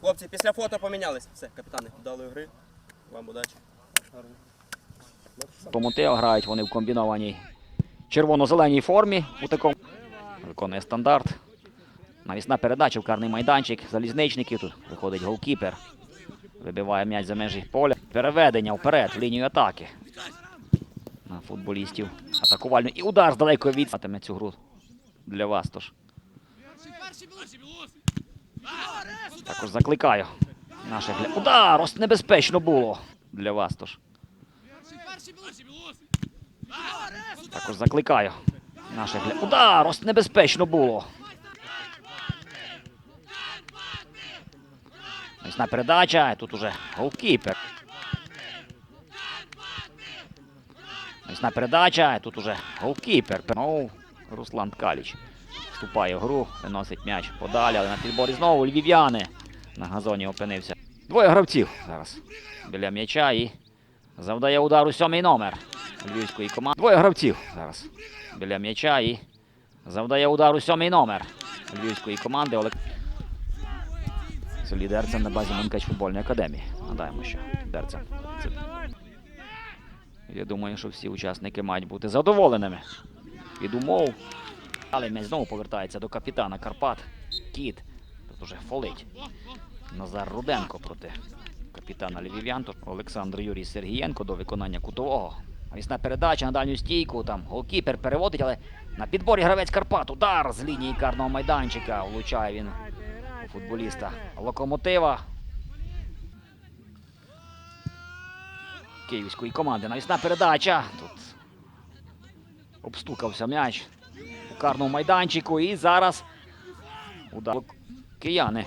Хлопці, після фото помінялись. Все, капітани, вдалої гри. Вам удачі. Гарно. Тому Тео грають вони в комбінованій червоно-зеленій формі у такому. Виконує стандарт. Навісна передача в карний майданчик. Залізничників тут виходить голкіпер. Вибиває м'яч за межі поля. Переведення вперед в лінію атаки. На футболістів атакувальну. І удар з далекої від цю гру для вас. Тож. Також закликаю наших гля... Удар! Ось небезпечно було для вас. Тож. Також закликаю наших гля... Удар! Ось небезпечно було. Місна передача. Тут уже голкіпер. Місна передача. Тут уже голкіпер. Ну, Руслан Ткаліч. Вступає в гру, виносить м'яч подалі, але на підборі знову львів'яни. На газоні опинився. Двоє гравців зараз біля м'яча і завдає удару сьомий номер львівської команди. Двоє гравців зараз біля м'яча і завдає удару сьомий номер львівської команди. Олег... Селі Дерцен на базі Монкач футбольної академії. Нагадаємо, що Дерцен. Я думаю, що всі учасники мають бути задоволеними від умов. Але м'яч знову повертається до капітана Карпат. Кіт. Тут уже фолить. Назар Руденко проти капітана Львів'янту Олександр Юрій Сергієнко до виконання кутового. Вісна передача на дальню стійку. Там голкіпер переводить, але на підборі гравець Карпат. Удар з лінії карного майданчика. Влучає він у футболіста локомотива. Київської команди. Навісна передача. Тут обстукався м'яч карному майданчику. І зараз удар. Кияни.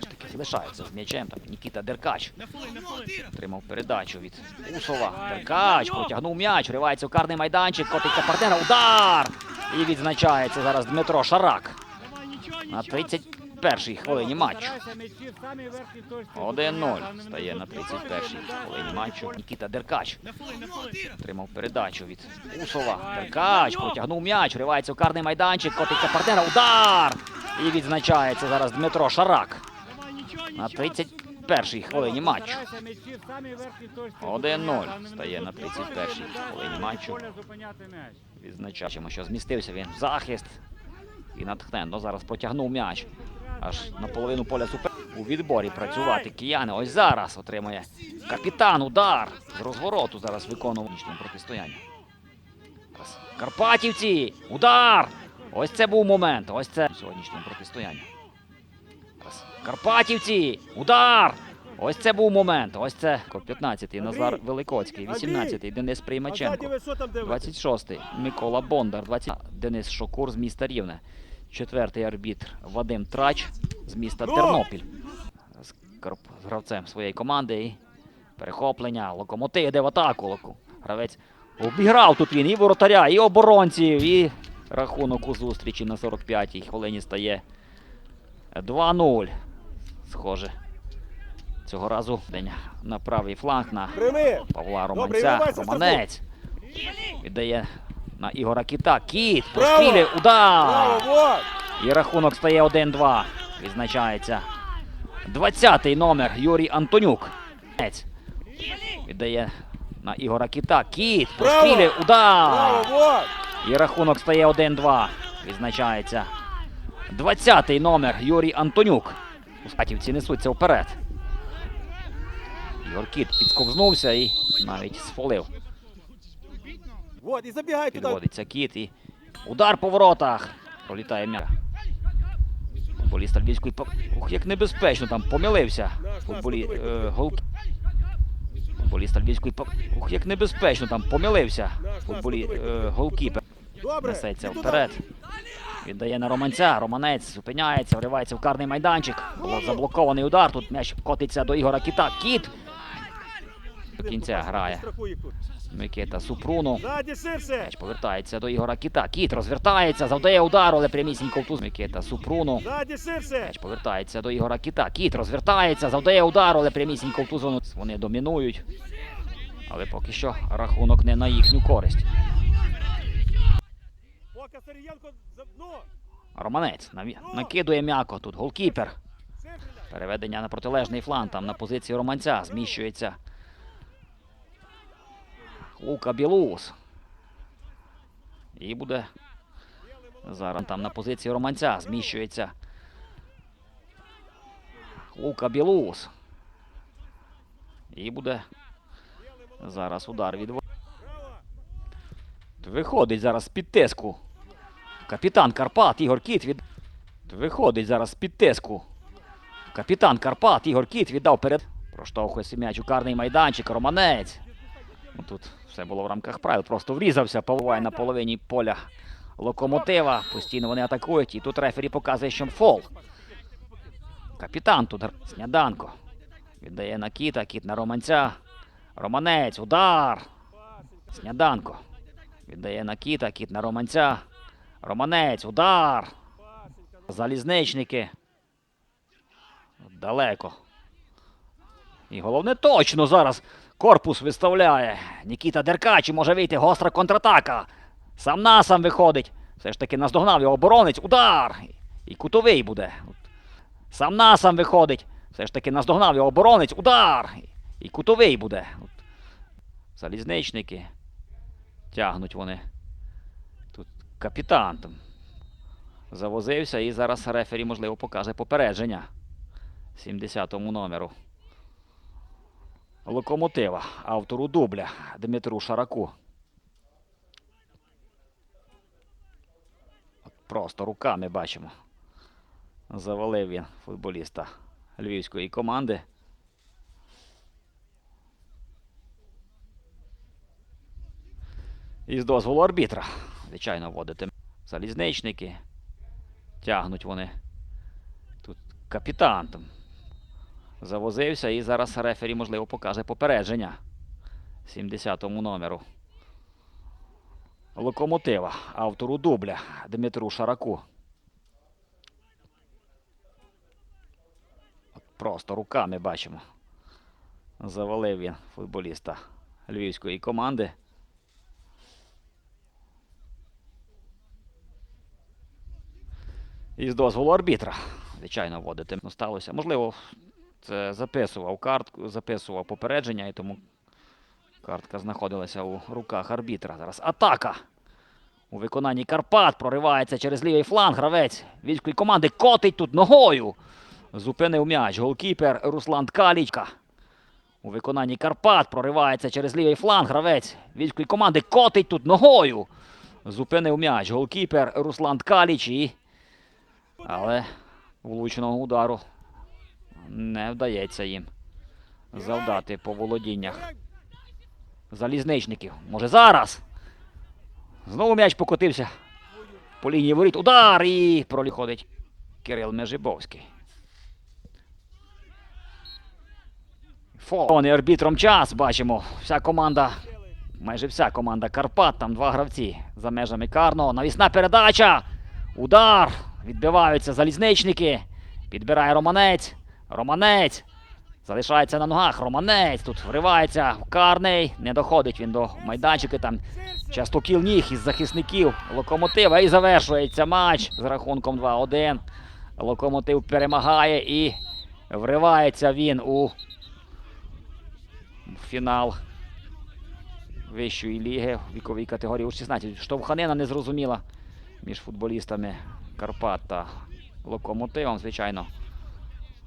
Таки залишаються з м'ячем. Там Нікіта Деркач. Отримав передачу від Усова. Деркач протягнув м'яч, вривається у карний майданчик, котиться партнера. Удар! І відзначається зараз Дмитро Шарак. На 31-й хвилині матчу. 1-0 стає на 31-й хвилині матчу. Нікіта Деркач. Отримав передачу від Усова. Деркач протягнув м'яч, вривається у карний майданчик, котиться партнера. Удар! І відзначається зараз Дмитро Шарак. На 31-й хвилині матчу. 1-0 стає на 31-й хвилині матчу. Відзначаємо, що змістився він в захист. І натхненно зараз протягнув м'яч. Аж на половину поля супер. У відборі працювати кияни. Ось зараз отримує капітан удар. З розвороту зараз виконував нічному протистоянні. Зараз Карпатівці! Удар! Ось це був момент. Ось це в сьогоднішньому протистоянні. Карпатівці! Удар! Ось це був момент. Ось це 15-й Назар Великоцький, 18-й Денис Приймаченко. 26-й Микола Бондар, 20 Денис Шокур з міста Рівне. Четвертий арбітр Вадим Трач з міста Тернопіль. З, гравцем своєї команди. І перехоплення. Локомотив йде в атаку. Гравець обіграв тут він і воротаря, і оборонців, і рахунок у зустрічі на 45-й хвилині стає 2-0. Схоже. Цього разу день на правий фланг на! Павла Романця. Романець. Віддає на Ігора Кіта. Кіт. Прострілює. Удар. І рахунок стає 1-2. Відзначається 20-й номер Юрій Антонюк. Віддає на Ігора Кіта. Кіт. Прострілює. Удар. І рахунок стає 1-2. Відзначається 20-й номер Юрій Антонюк. Ускатівці несуться вперед. Ігор Кіт підсковзнувся і навіть сфолив. Вот, і забігай туди. Підводиться кіт і удар по воротах. Пролітає м'яч. Футболіст Львівської. Ух, як небезпечно там помилився. Футболі... Е, гол... Футболіст Львівської. Ух, як небезпечно там помилився. Футболі... Е, голкіпер. Добре, Несеться вперед. Віддає на Романця. Романець зупиняється, вривається в карний майданчик. Було заблокований удар. Тут м'яч котиться до Ігора Кіта. Кіт до кінця грає. Микита Супруну. М'яч повертається до Ігора Кіта. Кіт розвертається, завдає удару, але прямісінько в туз. Микита Супруну. М'яч повертається до Ігора Кіта. Кіт розвертається, завдає удару, але прямісінько в ту зону. Вони домінують. Але поки що рахунок не на їхню користь. Романець накидує м'яко. Тут голкіпер. Переведення на протилежний фланг. Там на позиції романця зміщується. Лука Білус. І буде. Зараз там на позиції романця зміщується. Лука Білус. І буде. Зараз удар від. Виходить зараз з-під тиску. Капітан Карпат Ігор Кіт від. Виходить зараз з-під тиску. Капітан Карпат Ігор Кіт віддав перед. Проштовхує м'яч у карний майданчик. Романець. Тут все було в рамках правил. Просто врізався, поливає на половині поля локомотива. Постійно вони атакують. І тут рефері показує, що фол. Капітан тут Сняданко. Віддає на кіта, кіт на романця. Романець, удар. Сняданко. Віддає на кіта, кіт на романця. Романець, удар. Залізничники. Далеко. І головне точно зараз корпус виставляє. Нікіта Деркачі може вийти. Гостра контратака. Сам на сам виходить. Все ж таки наздогнав його оборонець. Удар! І кутовий буде. Сам на сам виходить. Все ж таки наздогнав його оборонець. Удар! І кутовий буде. Залізничники. Тягнуть вони. Тут капітан там завозився і зараз рефері, можливо, покаже попередження 70-му номеру. Локомотива, автору дубля Дмитру Шараку. Просто руками бачимо. Завалив він футболіста львівської команди. І з дозволу арбітра. Звичайно, вводити залізничники. Тягнуть вони. Тут капітан завозився і зараз рефері, можливо, покаже попередження 70-му номеру. Локомотива, автору дубля Дмитру Шараку. Просто руками бачимо. Завалив він футболіста львівської команди. І з дозволу арбітра, звичайно, вводити ну, сталося. Можливо, записував картку, записував попередження, і тому картка знаходилася у руках арбітра. Зараз атака. У виконанні Карпат проривається через лівий фланг. Гравець військової команди котить тут ногою. Зупинив м'яч. Голкіпер Руслан Ткалічка. У виконанні Карпат проривається через лівий фланг. Гравець військової команди котить тут ногою. Зупинив м'яч. Голкіпер Руслан Ткаліч і але влучного удару не вдається їм завдати по володіннях залізничників. Може зараз. Знову м'яч покотився. По лінії воріт. Удар і проліходить Кирил Межибовський. Фон і арбітром час бачимо. Вся команда, майже вся команда Карпат, там два гравці за межами карного. Навісна передача. Удар. Відбиваються залізничники. Підбирає Романець. Романець. Залишається на ногах. Романець тут вривається карний. Не доходить він до майданчика. Там часто кіл ніг із захисників локомотива. І завершується матч з рахунком 2-1. Локомотив перемагає і вривається він у фінал вищої ліги в віковій категорії у 16. Штовханина незрозуміла між футболістами Карпат та Локомотивом, звичайно.